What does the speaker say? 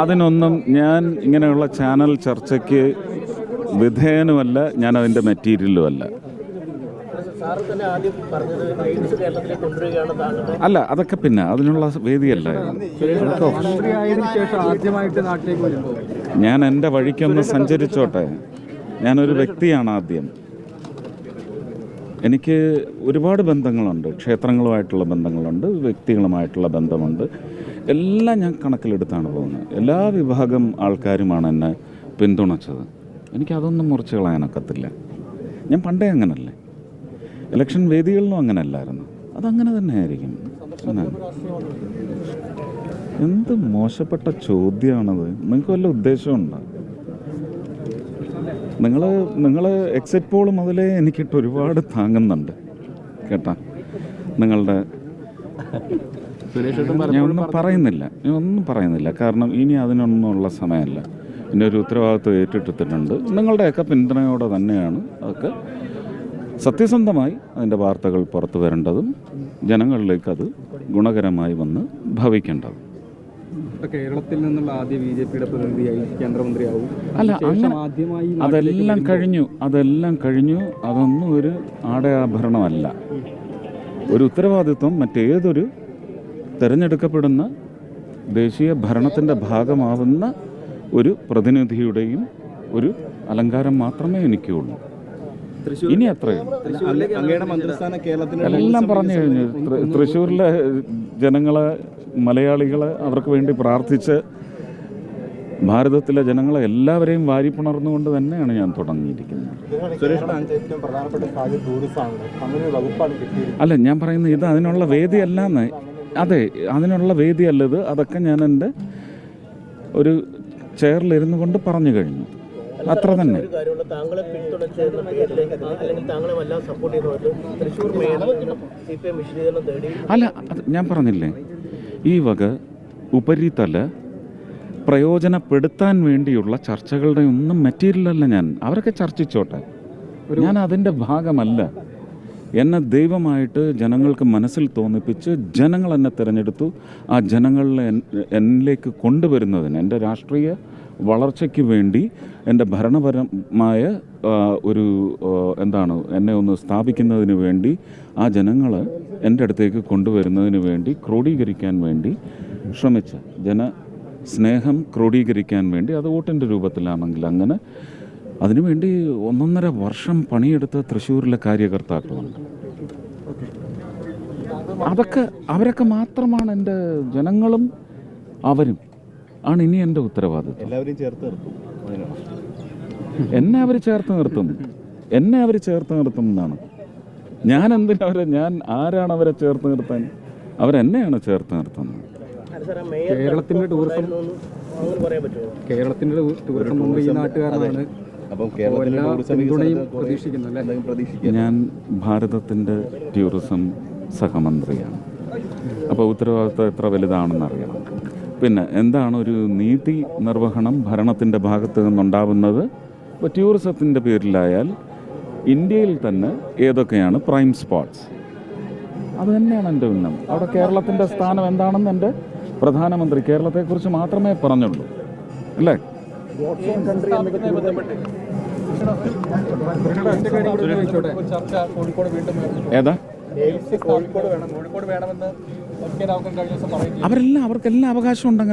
അതിനൊന്നും ഞാൻ ഇങ്ങനെയുള്ള ചാനൽ ചർച്ചയ്ക്ക് വിധേയനുമല്ല ഞാൻ അതിന്റെ മെറ്റീരിയലുമല്ല. അല്ല അതൊക്കെ പിന്നെ അതിനുള്ള വേദിയല്ല ഞാൻ എന്റെ വഴിക്കൊന്ന് സഞ്ചരിച്ചോട്ടെ. ഞാനൊരു വ്യക്തിയാണ് ആദ്യം. എനിക്ക് ഒരുപാട് ബന്ധങ്ങളുണ്ട്. ക്ഷേത്രങ്ങളുമായിട്ടുള്ള ബന്ധങ്ങളുണ്ട്. വ്യക്തികളുമായിട്ടുള്ള ബന്ധമുണ്ട്. എല്ലാം ഞാൻ കണക്കിലെടുത്താണ് പോകുന്നത്. എല്ലാ വിഭാഗം ആൾക്കാരുമാണ് എന്നെ പിന്തുണച്ചത്. എനിക്കതൊന്നും മുറിച്ച് കളയാനൊക്കത്തില്ല ഞാൻ പണ്ടേ അങ്ങനല്ലേ. ഇലക്ഷൻ വേദികളിലും അങ്ങനെയല്ലായിരുന്നു അതങ്ങനെ തന്നെ ആയിരിക്കും എന്ത് മോശപ്പെട്ട ചോദ്യമാണത്. നിങ്ങൾക്ക് വല്ല ഉദ്ദേശമുണ്ടോ നിങ്ങൾ നിങ്ങൾ എക്സിറ്റ് പോൾ മുതലേ എനിക്കിട്ട് ഒരുപാട് താങ്ങുന്നുണ്ട്. കേട്ടാ? നിങ്ങളുടെ ഞാൻ ഒന്നും പറയുന്നില്ല. ഞാൻ ഒന്നും പറയുന്നില്ല. കാരണം ഇനി അതിനൊന്നുമുള്ള സമയമല്ല. പിന്നെ ഒരു ഉത്തരവാദിത്വം ഏറ്റെടുത്തിട്ടുണ്ട്. നിങ്ങളുടെയൊക്കെ പിന്തുണയോടെ തന്നെയാണ് അതൊക്കെ സത്യസന്ധമായി അതിന്റെ വാർത്തകൾ പുറത്തു വരേണ്ടതും ജനങ്ങളിലേക്ക് അത് ഗുണകരമായി വന്ന് ഭവിക്കേണ്ടതും. കേരളത്തിൽ നിന്നുള്ള ആദ്യ ബി ജെ പിയുടെ പ്രതിനിധിയായി കേന്ദ്രമന്ത്രിയാവും. അല്ല അങ്ങനെ ആദ്യമായി അതെല്ലാം കഴിഞ്ഞു അതെല്ലാം കഴിഞ്ഞു. അതൊന്നും ഒരു ആടയാഭരണമല്ല. ഒരു ഉത്തരവാദിത്വം മറ്റേതൊരു തിരഞ്ഞെടുക്കപ്പെടുന്ന ദേശീയ ഭരണത്തിന്റെ ഭാഗമാവുന്ന ഒരു പ്രതിനിധിയുടെയും ഒരു അലങ്കാരം മാത്രമേ എനിക്കുള്ളൂ. ഇനി അത്രയും എല്ലാം പറഞ്ഞു കഴിഞ്ഞു. തൃശ്ശൂരിലെ ജനങ്ങളെ മലയാളികളെ അവർക്ക് വേണ്ടി പ്രാർത്ഥിച്ച് ഭാരതത്തിലെ ജനങ്ങളെ എല്ലാവരെയും വാരിപ്പുണർന്നുകൊണ്ട് തന്നെയാണ് ഞാൻ തുടങ്ങിയിരിക്കുന്നത്. അല്ല ഞാൻ പറയുന്നത് ഇത് അതിനുള്ള വേദിയല്ലാന്ന്. അതെ അതിനുള്ള വേദിയല്ലത്. അതൊക്കെ ഞാൻ എന്റെ ഒരു ചെയറിലിരുന്നു കൊണ്ട് പറഞ്ഞു കഴിഞ്ഞു. അത്ര തന്നെ. അല്ല ഞാൻ പറഞ്ഞില്ലേ? ഈ വക ഉപരിതല പ്രയോജനപ്പെടുത്താൻ വേണ്ടിയുള്ള ചർച്ചകളുടെ ഒന്നും മെറ്റീരിയലല്ല ഞാൻ. അവരൊക്കെ ചർച്ചിച്ചോട്ടെ. ഞാൻ അതിന്റെ ഭാഗമല്ല. എന്നെ ദൈവമായിട്ട് ജനങ്ങൾക്ക് മനസ്സിൽ തോന്നിപ്പിച്ച് ജനങ്ങൾ എന്നെ തിരഞ്ഞെടുത്തു. ആ ജനങ്ങളിലെ എന്നിലേക്ക് കൊണ്ടുവരുന്നതിന് എന്റെ രാഷ്ട്രീയ വളർച്ചയ്ക്ക് വേണ്ടി എന്റെ ഭരണപരമായ ഒരു എന്താണ് എന്നെ ഒന്ന് സ്ഥാപിക്കുന്നതിന് വേണ്ടി ആ ജനങ്ങൾ എന്റെ അടുത്തേക്ക് കൊണ്ടുവരുന്നതിന് വേണ്ടി ക്രോഡീകരിക്കാൻ വേണ്ടി ശ്രമിച്ച ജന സ്നേഹം ക്രോഡീകരിക്കാൻ വേണ്ടി അത് വോട്ടിന്റെ രൂപത്തിലാണെങ്കിൽ അങ്ങനെ അതിനുവേണ്ടി ഒന്നൊന്നര വർഷം പണിയെടുത്ത തൃശ്ശൂരിലെ കാര്യകർത്താക്കളുണ്ട്. അതൊക്കെ അവരൊക്കെ മാത്രമാണ് എന്റെ ജനങ്ങളും അവരും. ആണ് ഇനി എന്റെ ഉത്തരവാദിത്വം. എല്ലാവരും ചേർത്ത് നിർത്തും. എന്നെ അവർ ചേർത്ത് നിർത്തും. എന്നെ അവർ ചേർത്ത് നിർത്തും എന്നാണ്. ഞാൻ എന്തിനാ അവരെ ഞാൻ ആരാണ് അവരെ ചേർത്ത് നിർത്താൻ? അവരെന്നെയാണ് ചേർത്ത് നിർത്തുന്നത്. കേരളത്തിന്റെ ടൂറിസം അങ്ങനെ പറയാൻ പറ്റുമോ? കേരളത്തിന്റെ ടൂറിസം മുമ്പ് ഈ നാട്ടുകാരനാണ് ഞാൻ ഭാരതത്തിന്റെ ടൂറിസം സഹമന്ത്രിയാണ്. അപ്പോൾ ഉത്തരവാദിത്വം എത്ര വലുതാണെന്ന് അറിയണം പിന്നെ എന്താണ് ഒരു നീതി നിർവഹണം ഭരണത്തിന്റെ ഭാഗത്ത് നിന്നുണ്ടാവുന്നത്? ഇപ്പോൾ ടൂറിസത്തിന്റെ പേരിലായാൽ ഇന്ത്യയിൽ തന്നെ ഏതൊക്കെയാണ് പ്രൈം സ്പോട്ട്സ് അത് തന്നെയാണ് എന്റെ ഉന്നം. അവിടെ കേരളത്തിന്റെ സ്ഥാനം എന്താണെന്ന് എന്റെ പ്രധാനമന്ത്രി കേരളത്തെക്കുറിച്ച് മാത്രമേ പറഞ്ഞുള്ളൂ. അല്ലേ? ഏതാ? വേണം. കോഴിക്കോട് വേണമെന്ന് അവരെല്ലാം അവർക്കെല്ലാം അവകാശം ഉണ്ടെങ്കിൽ